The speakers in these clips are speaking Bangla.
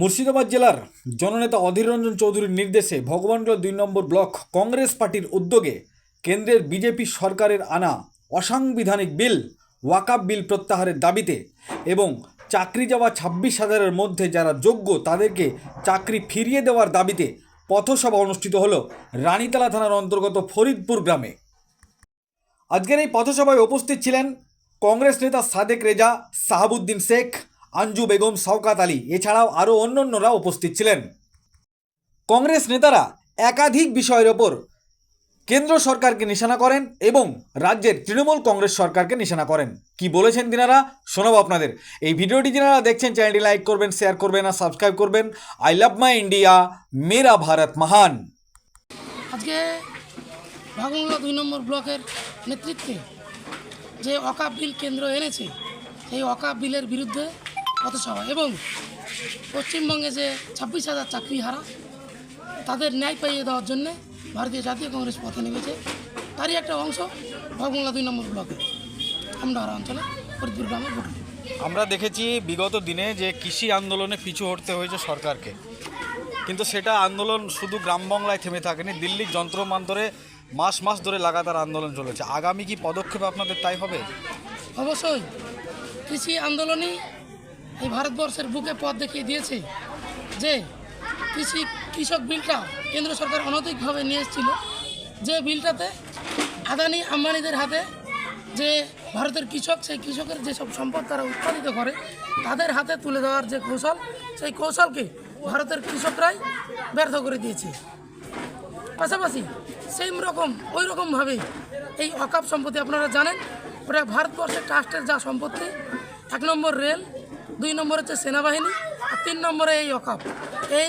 মুর্শিদাবাদ জেলার জননেতা অধীর রঞ্জন চৌধুরীর নির্দেশে ভগবানগোলা দুই নম্বর ব্লক কংগ্রেস পার্টির উদ্যোগে কেন্দ্রের বিজেপি সরকারের আনা অসাংবিধানিক বিল ওয়াকাপ বিল প্রত্যাহারের দাবিতে এবং চাকরি যাওয়া ছাব্বিশ হাজারের মধ্যে যারা যোগ্য তাদেরকে চাকরি ফিরিয়ে দেওয়ার দাবিতে পথসভা অনুষ্ঠিত হলো রানীতলা থানার অন্তর্গত ফরিদপুর গ্রামে। আজকের এই পথসভায় উপস্থিত ছিলেন কংগ্রেস নেতা সাদেক রেজা, সাহাবুদ্দিন শেখ আঞ্জু বেগম, শওকাত আলী, এছাড়াও আরও অন্যান্যরা উপস্থিত ছিলেন। কংগ্রেস নেতারা একাধিক বিষয়ের ওপর কেন্দ্র সরকারকে নিশানা করেন এবং রাজ্যের তৃণমূল কংগ্রেস সরকারকে নিশানা করেন। কি বলেছেন তিনারা? শোনাবো আপনাদের। এই ভিডিওটি যারা দেখছেন, চ্যানেলটি লাইক করবেন, শেয়ার করবেন আর সাবস্ক্রাইব করবেন। আই লাভ মাই ইন্ডিয়া, মেরা ভারত মহান। আজকে ভাগমলা দুই নম্বর ব্লকের নেতৃত্বে যে অকাপ বিল কেন্দ্র এনেছে, সেই অকাপ বিলের বিরুদ্ধে পথসভা এবং পশ্চিমবঙ্গে যে ছাব্বিশ হাজার চাকরি হারা তাদের ন্যায় পাইয়ে দেওয়ার জন্যে ভারতীয় জাতীয় কংগ্রেস পথে নেমেছে। তারই একটা অংশ ভাগমলা দুই নম্বর ব্লকে আমডাহারা অঞ্চলে ফরিদপুর গ্রামে ভোট। আমরা দেখেছি বিগত দিনে যে কৃষি আন্দোলনে পিছু হটতে হয়েছে সরকারকে। কিন্তু সেটা আন্দোলন শুধু গ্রাম বাংলায় থেমে থাকেনি দিল্লির যন্ত্রমান্তরে মাস মাস ধরে লাগাতার আন্দোলন চলেছে। আগামী কি পদক্ষেপ আপনাদের তাই হবে? অবশ্যই। কৃষি আন্দোলনই এই ভারতবর্ষের বুকে পথ দেখিয়ে দিয়েছে যে কৃষি কৃষক বিলটা কেন্দ্র সরকার অনৈতিকভাবে নিয়ে এসেছিল। যে বিলটাতে আদানি আম্বানিদের হাতে যে ভারতের কৃষক, সেই কৃষকের যেসব সম্পদ তারা উৎপাদিত করে, তাদের হাতে তুলে দেওয়ার যে কৌশল, সেই কৌশলকে ভারতের কৃষকরাই ব্যর্থ করে দিয়েছে। পাশাপাশি সেই রকম, ওই রকমভাবে এই অকাপ সম্পত্তি আপনারা জানেন, ওটা ভারতবর্ষের ট্রাস্টের যা সম্পত্তি, এক নম্বর রেল দুই নম্বর হচ্ছে সেনাবাহিনী আর তিন নম্বরে এই অকাপ। এই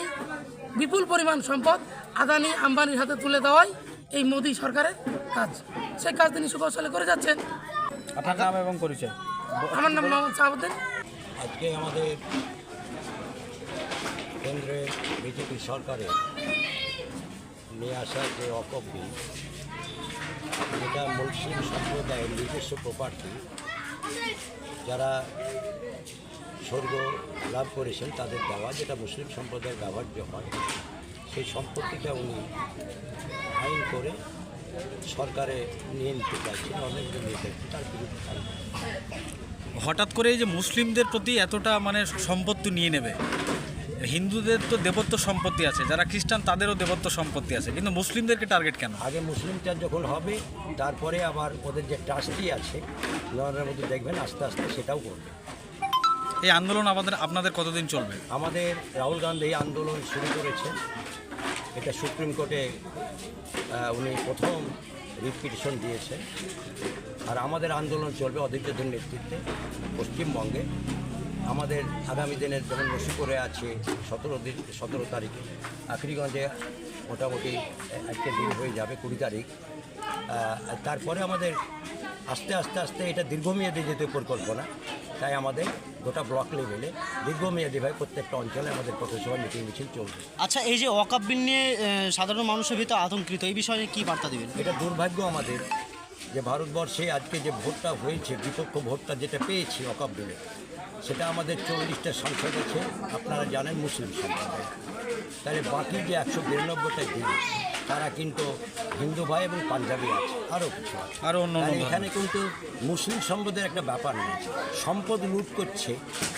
বিপুল পরিমাণ সম্পদ আদানি আম্বানির হাতে তুলে দেওয়াই এই মোদী সরকারের কাজ। সেই কাজ তিনি সুকৌশলে করে যাচ্ছেন। আপনার নাম এবং পরিচয়? আমার নাম মোহাম্মদ সাহাবুদ্দিন। আজকে আমাদের কেন্দ্রে বিজেপি সরকারের নিয়ে আসা যে অকপ বিল যেটা মুসলিম সম্প্রদায়ের নিজস্ব প্রপার্টি যারা স্বর্গ লাভ করেছেন, তাদের দেওয়া যেটা মুসলিম সম্প্রদায়ের ব্যবহার্য হয়, সেই সম্পত্তিটা উনি আইন করে সরকারে নিয়ে নিতে চাইছেন অনেকজন নিয়ে তার বিরুদ্ধে হঠাৎ করে যে মুসলিমদের প্রতি এতটা মানে সম্পত্তি নিয়ে নেবে হিন্দুদের তো দেবত্ব সম্পত্তি আছে যারা খ্রিস্টান তাদেরও দেবত্ব সম্পত্তি আছে কিন্তু মুসলিমদেরকে টার্গেট কেন? আগে মুসলিমটা যখন হবে তারপরে আবার ওদের যে ট্রাস্টি আছে লোনের মধ্যে দেখবেন আস্তে আস্তে সেটাও করবে। এই আন্দোলন আমাদের আপনাদের কতদিন চলবে? আমাদের রাহুল গান্ধী এই আন্দোলন শুরু করেছে। এটা সুপ্রিম কোর্টে উনি প্রথম রিট পিটিশন দিয়েছেন। আর আমাদের আন্দোলন চলবে অধীরদের নেতৃত্বে পশ্চিমবঙ্গে। আমাদের আগামী দিনের যেমন নসিপুরে আছে সতেরো দিন সতেরো তারিখে আখরিগঞ্জে মোটামুটি একটা দিন হয়ে যাবে কুড়ি তারিখ। তারপরে আমাদের আস্তে আস্তে আস্তে এটা দীর্ঘমেয়াদী যেতে পরিকল্পনা তাই আমাদের গোটা ব্লক লেভেলে দীর্ঘমেয়াদীভাবে প্রত্যেকটা অঞ্চলে আমাদের পথসভা মিটিং মিছিল চলবে। আচ্ছা এই যে বিল নিয়ে সাধারণ মানুষের ভিতরে আতঙ্কিত এই বিষয়ে কি বার্তা দিবেন? এটা দুর্ভাগ্য আমাদের যে ভারতবর্ষে আজকে যে ভোটটা হয়েছে বিপক্ষ ভোটটা যেটা পেয়েছি বিলে সেটা আমাদের চল্লিশটা সংসদ আছে আপনারা জানেন মুসলিম সম্প্রদায়। তাহলে বাকি যে একশো বিরানব্বইটা দিন তারা কিন্তু হিন্দু ভাই এবং পাঞ্জাবি আছে আরও কিছু আছে। আরও অন্য। এখানে কিন্তু মুসলিম সম্পদের একটা ব্যাপার নেই সম্পদ লুট করছে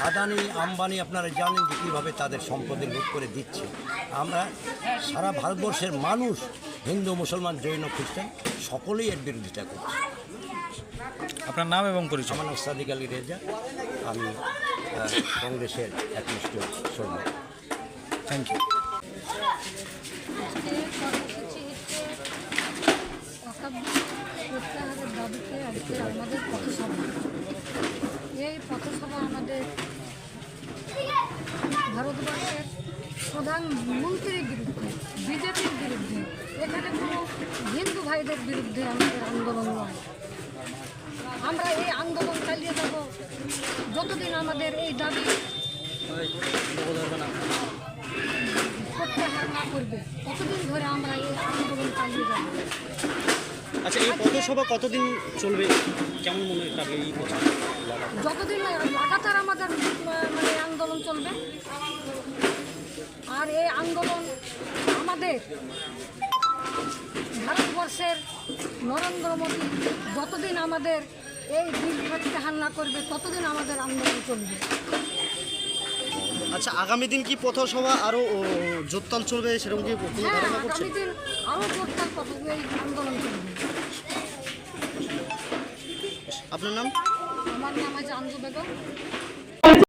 আদানি আম্বানি আপনারা জানেন যে কীভাবে তাদের সম্পদে লুট করে দিচ্ছে। আমরা সারা ভারতবর্ষের মানুষ হিন্দু মুসলমান জৈন খ্রিস্টান সকলেই এর বিরোধিতা করছে। আপনার নাম এবং পরিচয়। আমার নাম সাদিক আলী রেজা। আমি কংগ্রেসের একনিষ্ঠ সৈন্য থ্যাংক ইউ প্রত্যাহারের দাবিতে আজকে আমাদের পথসভা এই পথসভা আমাদের ভারতবর্ষের প্রধানমন্ত্রীর বিরুদ্ধে, বিজেপির বিরুদ্ধে, এখানে কোনো হিন্দু ভাইদের বিরুদ্ধে আমাদের আন্দোলন নয়। আমরা এই আন্দোলন চালিয়ে যাব। যতদিন আমাদের এই দাবি প্রত্যাহার না করবে ততদিন ধরে আমরা এই আন্দোলন চালিয়ে যাব। আচ্ছা এই পথসভা কতদিন চলবে? কেমন মনে হয় এই যতদিন লাগাতার আমাদের মানে আন্দোলন চলবে। আর এই আন্দোলন আমাদের ভারতবর্ষের নরেন্দ্র মোদী যতদিন আমাদের এই বিল প্রত্যাহার না করবে ততদিন আমাদের আন্দোলন চলবে। আচ্ছা আগামী দিন কি পথসভা আরও জোরতাল চলবে সেরকম কি হ্যাঁ আগামী দিন আরও কত এই আন্দোলন চলবে। আপনার নাম? আমার নাম আছে আঞ্জু বেগম।